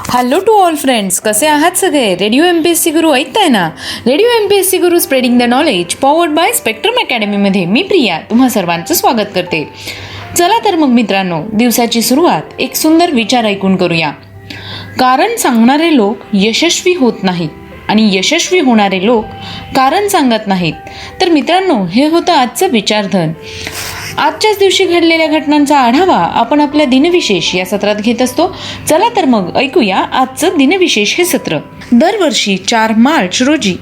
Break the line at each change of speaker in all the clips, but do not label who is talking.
Hello to all friends कसे आहात सगळे? Radio M P S C Guru ऐकताय ना? Radio M P S C Guru spreading the knowledge powered by spectrum अकॅडमीमध्ये मी प्रिया तुम्हा सर्वांचं स्वागत करते. चला तर मग मित्रांनो दिवसाची सुरुवात एक सुंदर विचार ऐकून करूया. कारण सांगणारे लोक यशस्वी होत नाहीत आणि यशस्वी होणारे लोक कारण सांगत नाहीत. तर मित्रांनो हे होतं आजचं विचारधन. आजच्याच दिवशी घडलेल्या घटनांचा आढावा आपण आपल्या दिनविशेष या सत्रात घेत असतो. चला तर मग ऐकूया आजचं दिनविशेष हे सत्र. दरवर्षी चार मार्च रोजी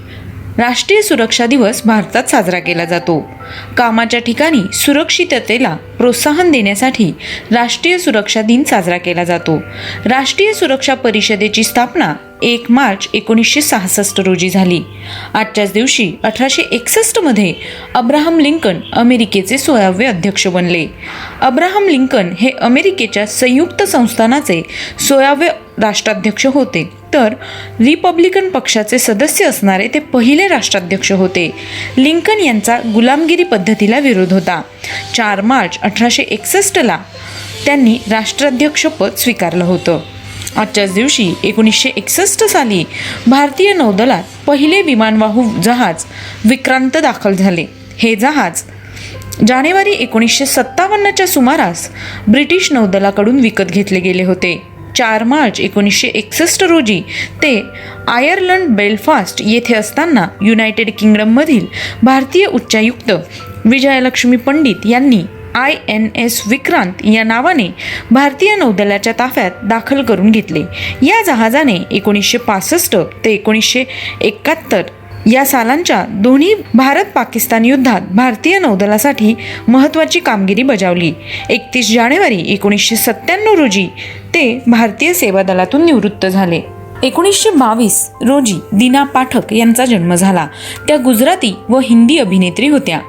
राष्ट्रीय सुरक्षा दिवस भारतात साजरा केला जातो. कामाच्या ठिकाणी सुरक्षिततेला प्रोत्साहन देण्यासाठी राष्ट्रीय सुरक्षा दिन साजरा केला जातो. राष्ट्रीय सुरक्षा परिषदेची स्थापना एक मार्च एकोणीसशे सहासष्ट रोजी झाली. आजच्याच दिवशी अठराशे एकसष्टमध्ये अब्राहम लिंकन अमेरिकेचे सोळावे अध्यक्ष बनले. अब्राहम लिंकन हे अमेरिकेच्या संयुक्त संस्थानाचे सोळावे राष्ट्राध्यक्ष होते. तर रिपब्लिकन पक्षाचे सदस्य असणारे ते पहिले राष्ट्राध्यक्ष होते. लिंकन यांचा गुलामगिरी पद्धतीला विरोध होता. चार मार्च अठराशे एकसष्टला त्यांनी राष्ट्राध्यक्षपद स्वीकारलं होतं. आजच्याच दिवशी एकोणीसशे एकसष्ट साली भारतीय नौदलात पहिले विमानवाहू जहाज विक्रांत दाखल झाले. हे जहाज जानेवारी एकोणीसशे सत्तावन्नच्या सुमारास ब्रिटिश नौदलाकडून विकत घेतले गेले होते. चार मार्च एकोणीसशे एकसष्ट रोजी ते आयर्लंड बेलफास्ट येथे असताना युनायटेड किंगडममधील भारतीय उच्चायुक्त विजयलक्ष्मी पंडित यांनी आय एन एस विक्रांत या नावाने भारतीय नौदलाच्या ताफ्यात दाखल करून घेतले. या जहाजाने एकोणीसशे पासष्ट ते एकोणीसशे एकाहत्तर या सालांच्या दोन्ही भारत पाकिस्तान युद्धात भारतीय नौदलासाठी महत्त्वाची कामगिरी बजावली. एकतीस जानेवारी एकोणीसशे सत्त्याण्णव रोजी ते भारतीय सेवा दलातून निवृत्त झाले. एकोणीसशे बावीस रोजी दीना पाठक यांचा जन्म झाला. त्या गुजराती व हिंदी अभिनेत्री होत्या.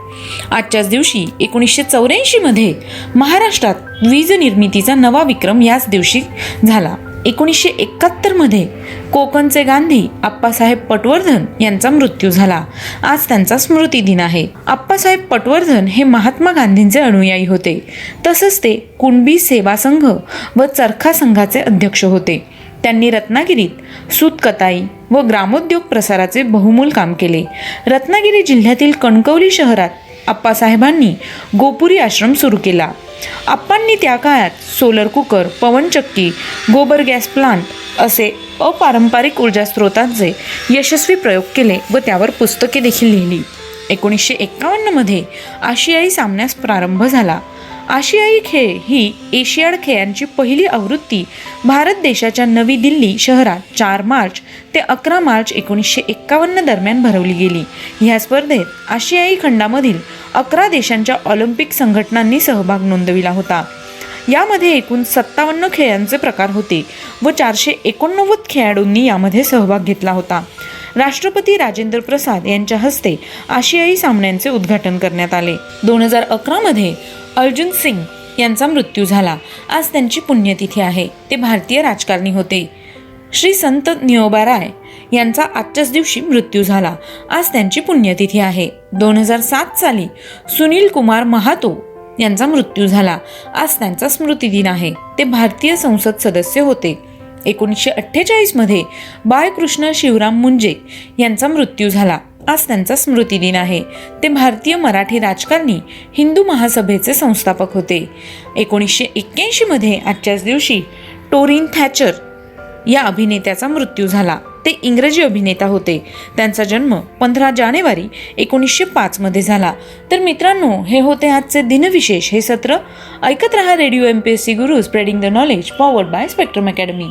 आजच्याच दिवशी एकोणीसशे चौऱ्याऐंशीमध्ये महाराष्ट्रात वीज निर्मितीचा नवा विक्रम याच दिवशी झाला. एकोणीसशे एकाहत्तरमध्ये कोकणचे गांधी आप्पासाहेब पटवर्धन यांचा मृत्यू झाला. आज त्यांचा स्मृती दिन आहे. आप्पासाहेब पटवर्धन हे महात्मा गांधींचे अनुयायी होते. तसंच ते कुणबी सेवा संघ व चरखा संघाचे अध्यक्ष होते. त्यांनी रत्नागिरीत सूतकताई व ग्रामोद्योग प्रसाराचे बहुमूल काम केले. रत्नागिरी जिल्ह्यातील कणकवली शहरात आप्पासाहेबांनी गोपुरी आश्रम सुरू केला. आप्पांनी त्या काळात सोलर कुकर पवनचक्की गोबर गॅस प्लांट असे अपारंपरिक ऊर्जा स्रोतांचे यशस्वी प्रयोग केले व त्यावर पुस्तके देखील लिहिली. एकोणीसशे एक्कावन्नमध्ये आशियाई सामन्यास प्रारंभ झाला. आशियाई खेळ ही एशियाड खेळांची पहिली आवृत्ती भारत देशाच्या नवी दिल्ली शहरात चार मार्च ते अकरा मार्च एकोणीसशे एक्कावन्न दरम्यान भरवली गेली. ह्या स्पर्धेत आशियाई खंडामधील अकरा देशांच्या ऑलिम्पिक संघटनांनी सहभाग नोंदविला होता. यामध्ये एकूण सत्तावन्न खेळांचे प्रकार होते व चारशे एकोणनव्वद खेळाडूंनी यामध्ये सहभाग घेतला होता. राष्ट्रपती राजेंद्र प्रसाद यांच्या हस्ते आशियाई सामन्यांचे उद्घाटन करण्यात आले. दोन हजार अकरामध्ये अर्जुन सिंग यांचा मृत्यू झाला. आज त्यांची पुण्यतिथी आहे. ते भारतीय राजकारणी होते. श्री संत नियोबा राय यांचा आजच्याच दिवशी मृत्यू झाला. आज त्यांची पुण्यतिथी आहे. दोन हजार सात साली सुनील कुमार महातो यांचा मृत्यू झाला. आज त्यांचा स्मृतिदिन आहे. ते भारतीय संसद सदस्य होते. एकोणीसशे अठ्ठेचाळीसमध्ये बाळकृष्ण शिवराम मुंजे यांचा मृत्यू झाला. आज त्यांचा स्मृतिदिन आहे. ते भारतीय मराठी राजकारणी हिंदू महासभेचे संस्थापक होते. एकोणीसशे एक्क्याऐंशीमध्ये आजच्याच दिवशी टोरिन थॅचर या अभिनेत्याचा मृत्यू झाला. ते इंग्रजी अभिनेता होते. त्यांचा जन्म पंधरा जानेवारी एकोणीसशे पाचमध्ये झाला. तर मित्रांनो हे होते आजचे दिनविशेष. हे सत्र ऐकत रहा radio M P S C Guru spreading the knowledge powered by Spectrum Academy